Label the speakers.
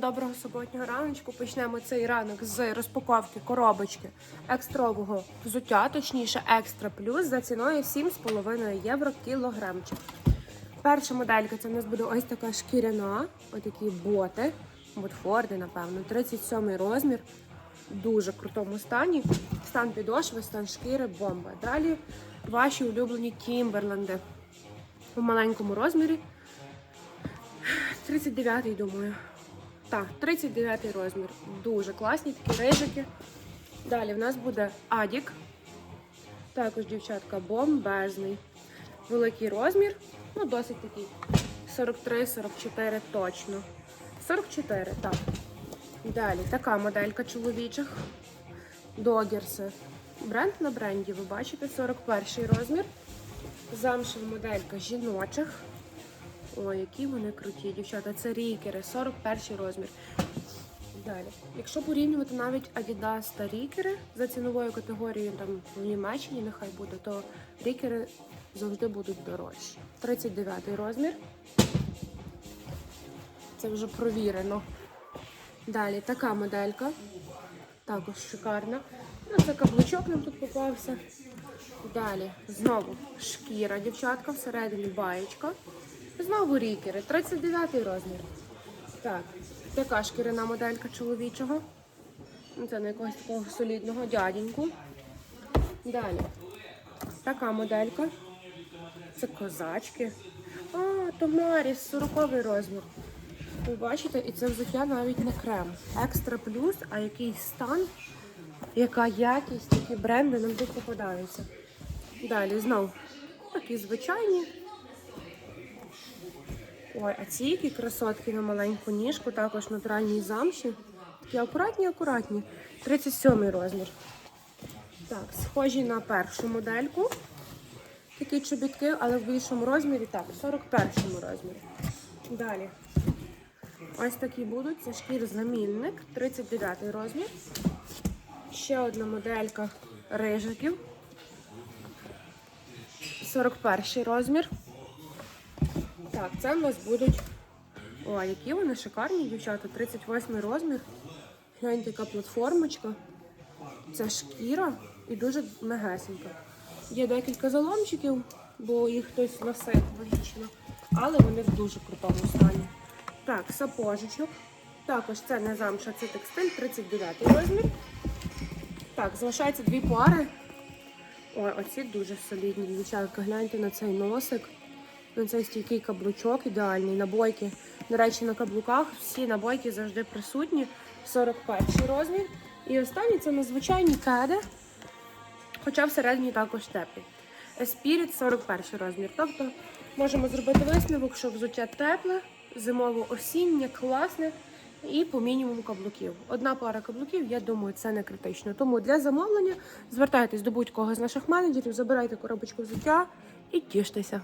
Speaker 1: Доброго суботнього раночку. Почнемо цей ранок з розпаковки коробочки екстрового взуття, точніше екстра плюс за ціною 7,5 євро кілограмчик. Перша моделька це в нас буде ось така шкіряна, отакі боти, ботфорди, напевно, 37 розмір. Дуже крутому стані. Стан підошви, стан шкіри, бомба. Далі ваші улюблені Тімберленди у маленькому розмірі. 39-й, думаю. Так, 39-й розмір. Дуже класні такі рижики. Далі в нас буде Адік. Також, дівчатка, бомбезний. Великий розмір. Ну, досить такий. 43-44 точно. 44, так. Далі така моделька чоловічих. Догерси. Бренд на бренді, ви бачите, 41 розмір. Замшева моделька жіночих. Ой, які вони круті, дівчата. Це рікери, 41 розмір. Далі. Якщо порівнювати навіть Adidas та рікери за ціновою категорією там в Німеччині, нехай буде, то рікери завжди будуть дорожчі. 39 розмір. Це вже провірено. Далі така моделька. Також шикарна. Ну, це каблучок нам тут попався. Далі знову шкіра, дівчатка, всередині баєчка. Знову рікери, 39 розмір. Так, така шкіряна моделька чоловічого. Ну, Це на якогось такого солідного дяденьку. Далі. Така моделька. Це козачки. А, то Маріс, 40 розмір. Ви бачите, і це взуття навіть не крем. Екстра плюс, а який стан, яка якість, які бренди нам тут попадаються. Далі знов такі звичайні. Ой, а ці які красотки на маленьку ніжку, також натуральні замші. Такі акуратні, акуратні. 37 розмір. Так, схожі на першу модельку. Такі чобітки, але в більшому розмірі. Так, в 41 розмірі. Далі. Ось такі будуть. Це шкір-замінник, 39 розмір. Ще одна моделька рижиків. 41 розмір. Так, це в нас будуть. О, які вони шикарні, дівчата. 38 розмір. Гляньте, яка платформочка. Це шкіра і дуже мегесенька. Є декілька заломчиків, бо їх хтось носить логічно. Але вони в дуже крутому стані. Так, сапожечок. Також це не замша, це текстиль, 39 розмір. Так, залишається дві пари. Ой, оці дуже солідні, дівчатка. Гляньте на цей носик. На цей стійкий каблучок ідеальний, набойки. До речі, на каблуках всі набойки завжди присутні. 41 розмір. І останній це надзвичайні кеди, хоча всередині також теплі. Spirit 41 розмір. Тобто можемо зробити висновок, що взуття тепле, зимово-осіннє, класне і по мінімуму каблуків. Одна пара каблуків, я думаю, це не критично. Тому для замовлення звертайтесь до будь-кого з наших менеджерів, забирайте коробочку взуття і тіштеся.